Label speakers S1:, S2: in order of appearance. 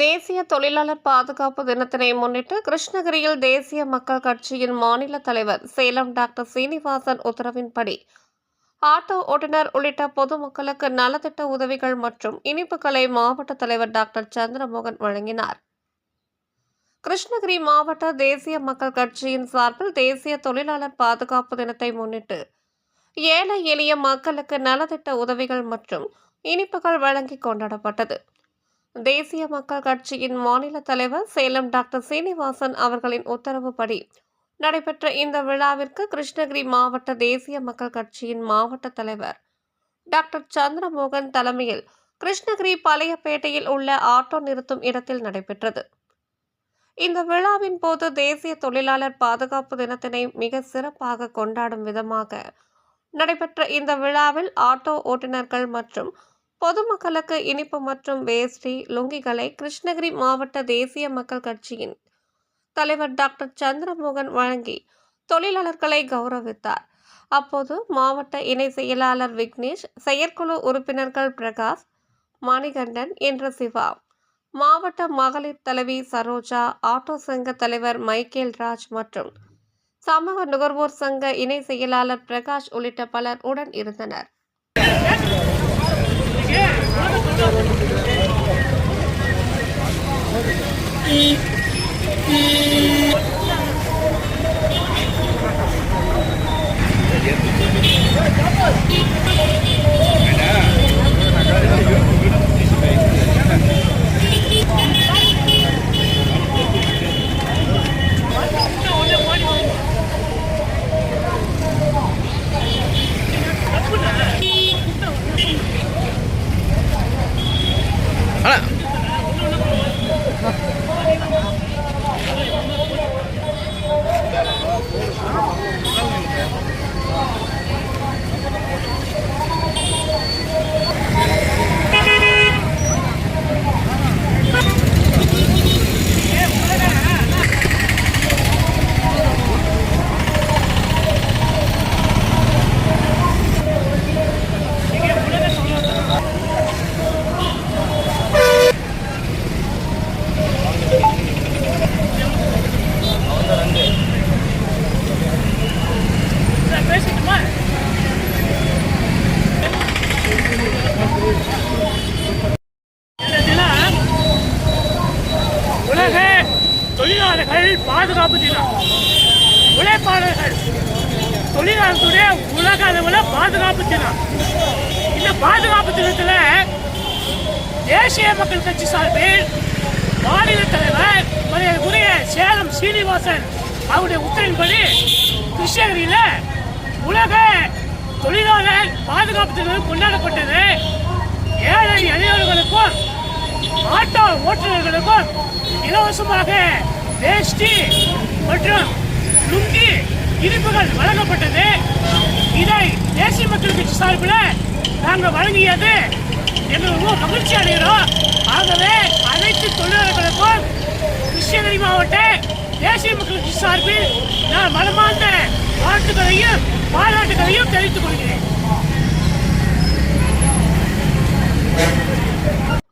S1: தேசிய தொழிலாளர் பாதுகாப்பு தினத்தினை முன்னிட்டு கிருஷ்ணகிரியில் தேசிய மக்கள் கட்சியின் மாநில தலைவர் சேலம் டாக்டர் சீனிவாசன் உத்தரவின்படி ஆட்டோ ஓட்டுநர் உள்ளிட்ட பொதுமக்களுக்கு நலத்திட்ட உதவிகள் மற்றும் இனிப்புகளை மாவட்ட தலைவர் டாக்டர் சந்திரமோகன் வழங்கினார். கிருஷ்ணகிரி மாவட்ட தேசிய மக்கள் கட்சியின் சார்பில் தேசிய தொழிலாளர் பாதுகாப்பு தினத்தை முன்னிட்டு ஏழை எளிய மக்களுக்கு நலத்திட்ட உதவிகள் மற்றும் இனிப்புகள் வழங்கி கொண்டாடப்பட்டது. தேசிய மக்கள் கட்சியின் மாநில தலைவர் சேலம் டாக்டர் சீனிவாசன் அவர்களின் உத்தரவுப்படி நடைபெற்ற இந்த விழாவிற்கு கிருஷ்ணகிரி மாவட்ட தேசிய மக்கள் கட்சியின் மாவட்ட தலைவர் டாக்டர் சந்திரமோகன் தலைமையில் கிருஷ்ணகிரி பழையப்பேட்டையில் உள்ள ஆட்டோ நிறுத்தும் இடத்தில் நடைபெற்றது. இந்த விழாவின் போது தேசிய தொழிலாளர் பாதுகாப்பு தினத்தினை மிக சிறப்பாக கொண்டாடும் விதமாக நடைபெற்ற இந்த விழாவில் ஆட்டோ ஓட்டுநர்கள் மற்றும் பொதுமக்களுக்கு இனிப்பு மற்றும் வேஷ்டி லுங்கிகளை கிருஷ்ணகிரி மாவட்ட தேசிய மக்கள் கட்சியின் தலைவர் டாக்டர் சந்திரமோகன் வழங்கி தொழிலாளர்களை கௌரவித்தார். அப்போது மாவட்ட இணை செயலாளர் விக்னேஷ் செயற்குழு உறுப்பினர்கள் பிரகாஷ் மணிகண்டன் என்ற சிவா மாவட்ட மகளிர் தலைவி சரோஜா ஆட்டோ சங்க தலைவர் மைக்கேல் ராஜ் மற்றும் சமூக நுகர்வோர் சங்க இணை செயலாளர் பிரகாஷ் உள்ளிட்ட பலர் உடன் இருந்தனர்.
S2: இந்த தொழிலாளர்கள் பாதுகாப்பு தினம். உழைப்பாளர்கள் தொழிலாளர்களுடைய உலக அளவில் பாதுகாப்பு தினம். இந்த பாதுகாப்பு தினத்தில் தேசிய மக்கள் கட்சி சார்பில் மாநில தலைவர் மரியாதைக்குரிய சேலம் சீனிவாசன் அவருடைய உத்தரவின்படி கிருஷ்ணகிரியில் உலக தொழிலாளர் பாதுகாப்பு தினம் கொண்டாடப்பட்டது. ஏழை எளியவர்களுக்கும் ஆட்டோ ஓட்டுநர்களுக்கும் இலவசமாக வேஷ்டி மற்றும் லுங்கி இனிப்புகள் வழங்கப்பட்டது. இதை தேசிய மக்கள் கட்சி சார்பில் நாங்கள் வழங்கியது எங்கள் ரொம்ப மகிழ்ச்சி அடைகிறோம். ஆகவே அனைத்து தொழிலாளர்களுக்கும் கிருஷ்ணகிரி மாவட்ட தேசிய மக்கள் கட்சி சார்பில் நான் மனமார்ந்த வாழ்த்துக்களையும் பாராட்டுகளையும் தெரிவித்துக் கொள்கிறேன்.